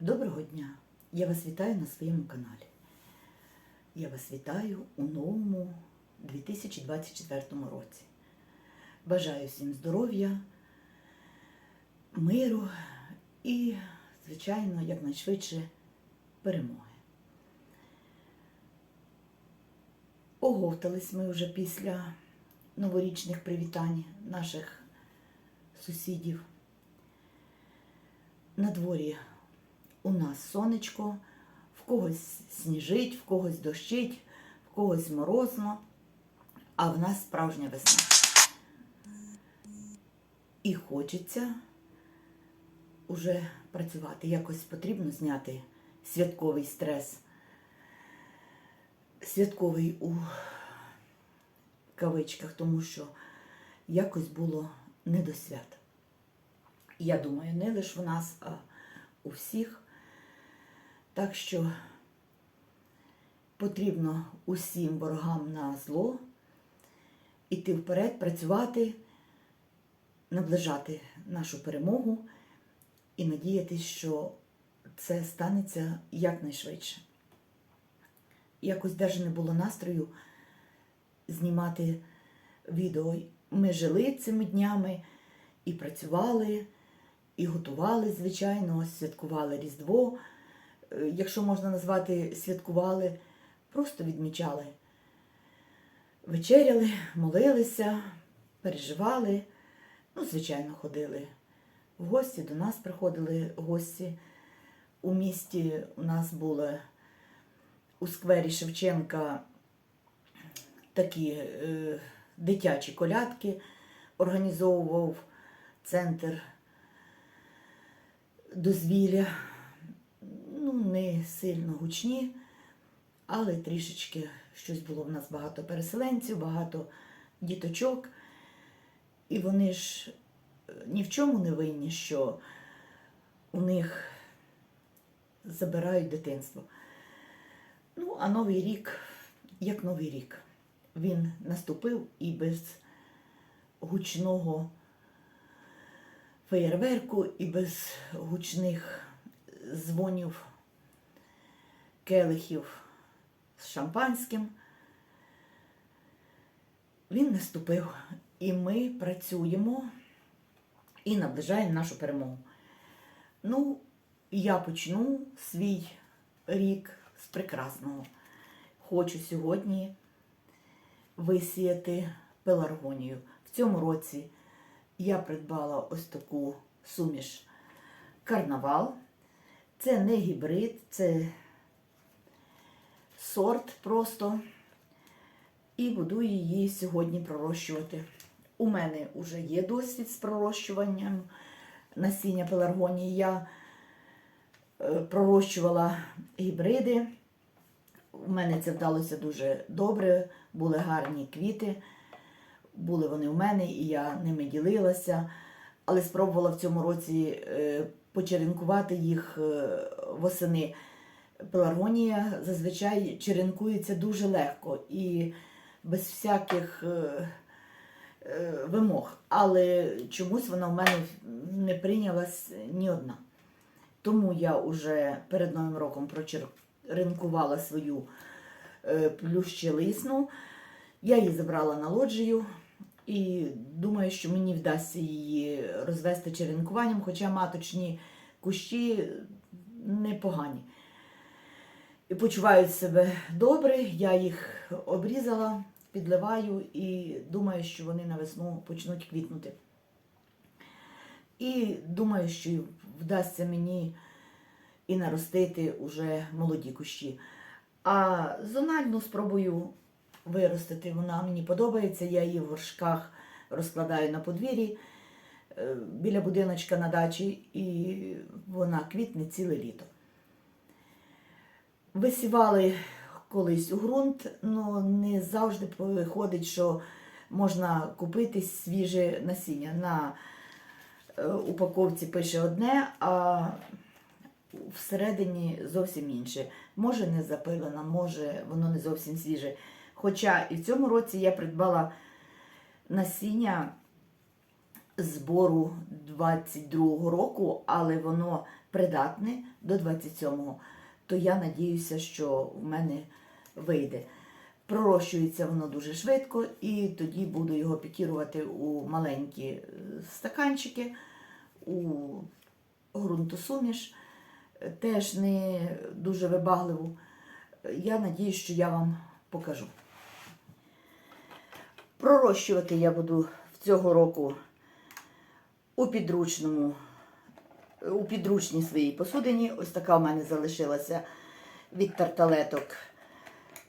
Доброго дня! Я вас вітаю на своєму каналі. Я вас вітаю у новому 2024 році. Бажаю всім здоров'я, миру і, звичайно, якнайшвидше перемоги. Оговтались ми вже після новорічних привітань наших сусідів. На дворі у нас сонечко, в когось сніжить, в когось дощить, в когось морозно, а в нас справжня весна. І хочеться уже працювати. Якось потрібно зняти святковий стрес. Святковий у кавичках, тому що якось було не до свят. Я думаю, не лише в нас, а у всіх. Так що потрібно усім ворогам на зло іти вперед, працювати, наближати нашу перемогу і надіятися, що це станеться якнайшвидше. Якось навіть не було настрою знімати відео. Ми жили цими днями і працювали, і готували, звичайно, святкували Різдво. Якщо можна назвати святкували, просто відмічали. Вечеряли, молилися, переживали. Ну, звичайно, ходили в гості, до нас приходили гості. У місті у нас були у сквері Шевченка такі е, дитячі колядки, організовував центр дозвілля. Не сильно гучні, але трішечки щось було в нас багато переселенців, багато діточок. І вони ж е, ні в чому не винні, що у них забирають дитинство. Ну, а Новий рік, як Новий рік, він наступив і без гучного феєрверку, і без гучних дзвонів келихів з шампанським. Він наступив, і ми працюємо і наближаємо нашу перемогу. Ну, я почну свій рік з прекрасного. Хочу сьогодні висіяти пеларгонію. В цьому році я придбала ось таку суміш карнавал. Це не гібрид, це сорт просто. І буду її сьогодні пророщувати. У мене вже є досвід з пророщуванням насіння пеларгонії. Я е, пророщувала гібриди. У мене це вдалося дуже добре, були гарні квіти. Були вони в мене, і я ними ділилася, але спробувала в цьому році е, почеренкувати їх е, восени. Пеларгонія зазвичай черенкується дуже легко і без всяких е, е, вимог. Але чомусь вона в мене не прийнялась ні одна. Тому я вже перед Новим роком прочеренкувала свою е, плющелисну. Я її забрала на лоджію і думаю, що мені вдасться її розвести черенкуванням, хоча маточні кущі непогані. І почувають себе добре, я їх обрізала, підливаю і думаю, що вони на весну почнуть квітнути. І думаю, що вдасться мені і наростити уже молоді кущі. А зональну спробую виростити. Вона мені подобається. Я її в горшках розкладаю на подвір'ї е, біля будиночка на дачі, і вона квітне ціле літо. Висівали колись у ґрунт, але не завжди виходить, що можна купити свіже насіння. На е, упаковці пише одне, а всередині зовсім інше. Може не запилено, може воно не зовсім свіже. Хоча і в цьому році я придбала насіння збору 22-го року, але воно придатне до 27-го, то я надіюся, що в мене вийде. Пророщується воно дуже швидко, і тоді буду його пікірувати у маленькі е, стаканчики, у ґрунтосуміш, е, теж не дуже вибагливу. Я надіюсь, що я вам покажу. Пророщувати я буду в цього року у підручному, у підручній своїй посудині. Ось така в мене залишилася від тарталеток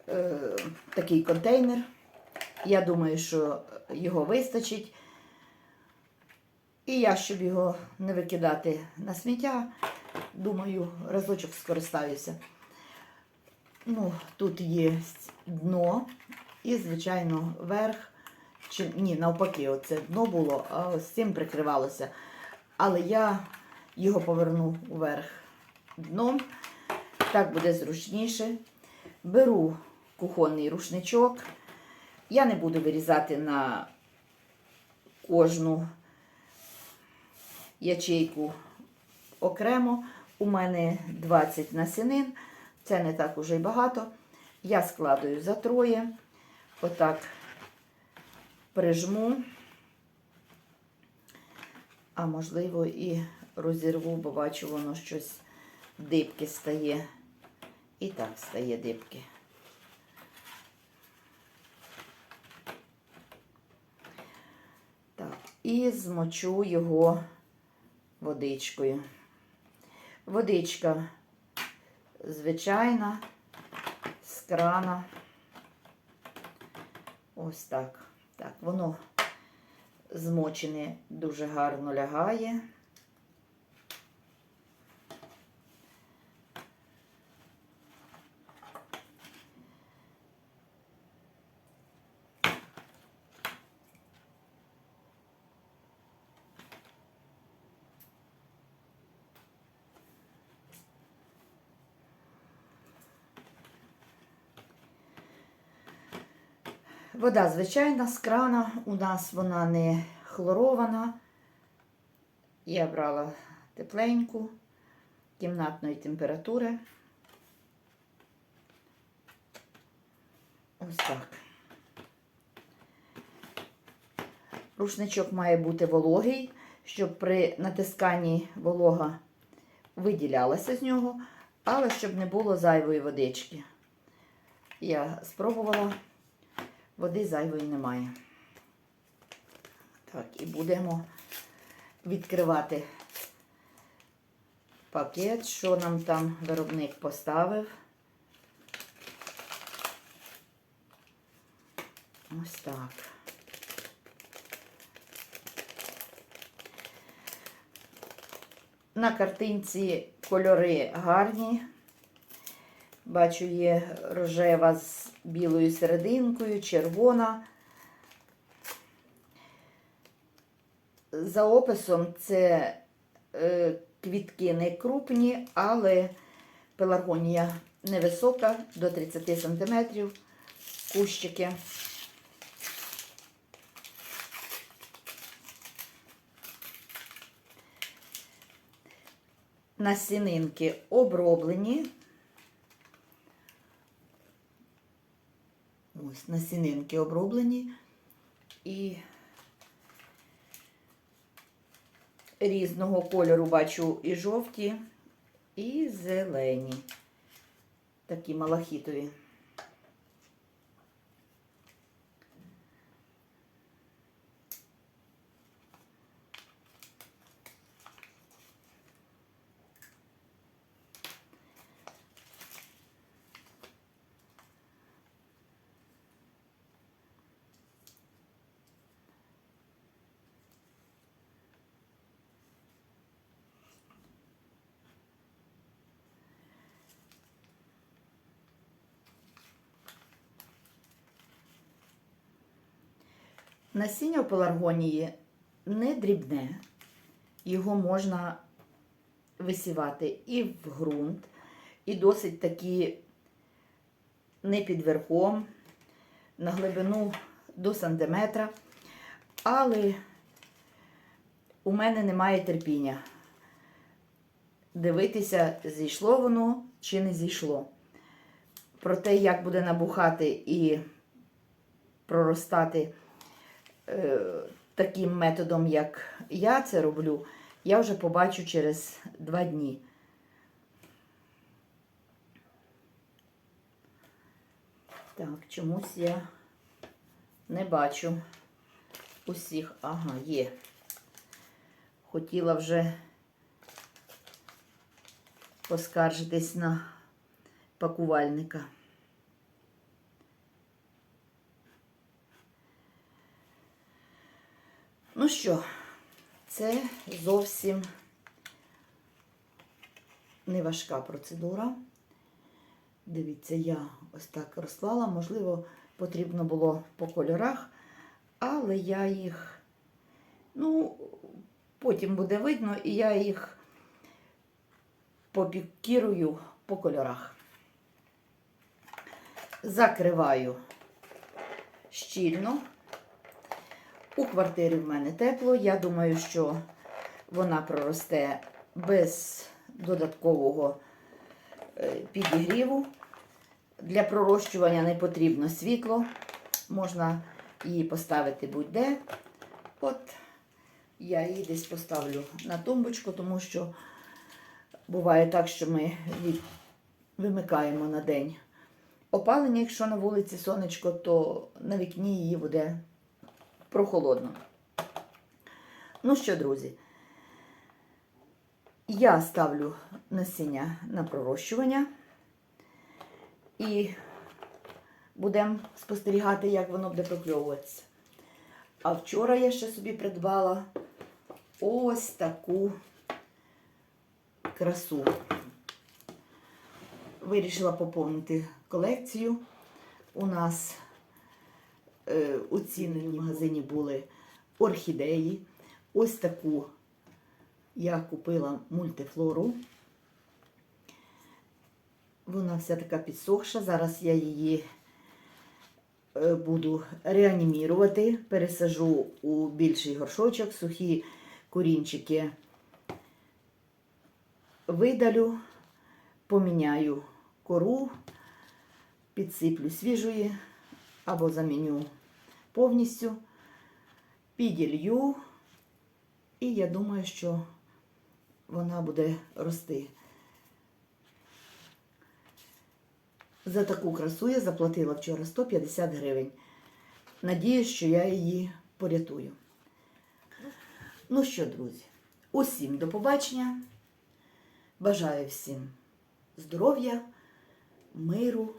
е, такий контейнер. Я думаю, що його вистачить. І я, щоб його не викидати на сміття, думаю, разочок скористаюся. Ну, тут є дно і, звичайно, верх. Чи, ні, навпаки, оце дно було, а ось цим прикривалося. Але я його поверну вверх дном. Так буде зручніше. Беру кухонний рушничок. Я не буду вирізати на кожну ячейку окремо. У мене 20 насінин. Це не так уже й багато. Я складую за троє. Отак прижму, а можливо і розірву, бо бачу, воно щось дибки стає. І так стає дибки. Так, і змочу його водичкою. Водичка звичайна, з крана. Ось так. Так, воно змочене дуже гарно лягає. Вода звичайна з крана. У нас вона не хлорована. Я брала тепленьку, кімнатної температури. Ось так. Рушничок має бути вологий, щоб при натисканні волога виділялася з нього, але щоб не було зайвої водички. Я спробувала. Води зайвої немає. Так, і будемо відкривати пакет, що нам там виробник поставив. Ось так. На картинці кольори гарні. Бачу, є рожева з білою серединкою, червона. За описом це е, квітки не крупні, але пеларгонія невисока, до 30 см, кущики. Насінинки оброблені. Ось насінинки оброблені і різного кольору бачу і жовті, і зелені, такі малахітові. Насіння в пеларгонії не дрібне. Його можна висівати і в ґрунт, і досить такі не під верхом, на глибину до сантиметра. Але у мене немає терпіння дивитися, зійшло воно чи не зійшло. Про те, як буде набухати і проростати таким методом, як я це роблю, я вже побачу через два дні. Так, чомусь я не бачу усіх. Ага, є. Хотіла вже поскаржитись на пакувальника. Ну що, це зовсім не важка процедура. Дивіться, я ось так розклала. Можливо, потрібно було по кольорах, але я їх, ну, потім буде видно, і я їх попікірую по кольорах. Закриваю щільно. У квартирі в мене тепло. Я думаю, що вона проросте без додаткового е, підігріву. Для пророщування не потрібно світло. Можна її поставити будь-де. От я її десь поставлю на тумбочку, тому що буває так, що ми від... вимикаємо на день опалення, якщо на вулиці сонечко, то на вікні її буде прохолодно. Ну що, друзі, я ставлю насіння на пророщування і будемо спостерігати, як воно буде прокльовуватися. А вчора я ще собі придбала ось таку красу. Вирішила поповнити колекцію. У нас у цінному магазині були орхідеї. Ось таку я купила мультифлору. Вона вся така підсохша. Зараз я її е, буду реанімірувати, пересажу у більший горшочок, сухі корінчики видалю, поміняю кору, підсиплю свіжої або заміню повністю, піділью, і я думаю, що вона буде рости. За таку красу я заплатила вчора 150 гривень. Надіюсь, що я її порятую. Ну що, друзі, усім до побачення. Бажаю всім здоров'я, миру,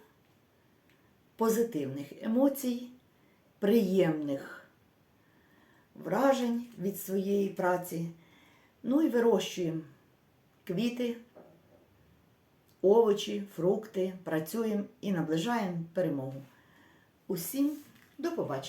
позитивних емоцій, приємних вражень від своєї праці. Ну і вирощуємо квіти, овочі, фрукти, працюємо і наближаємо перемогу. Усім до побачення!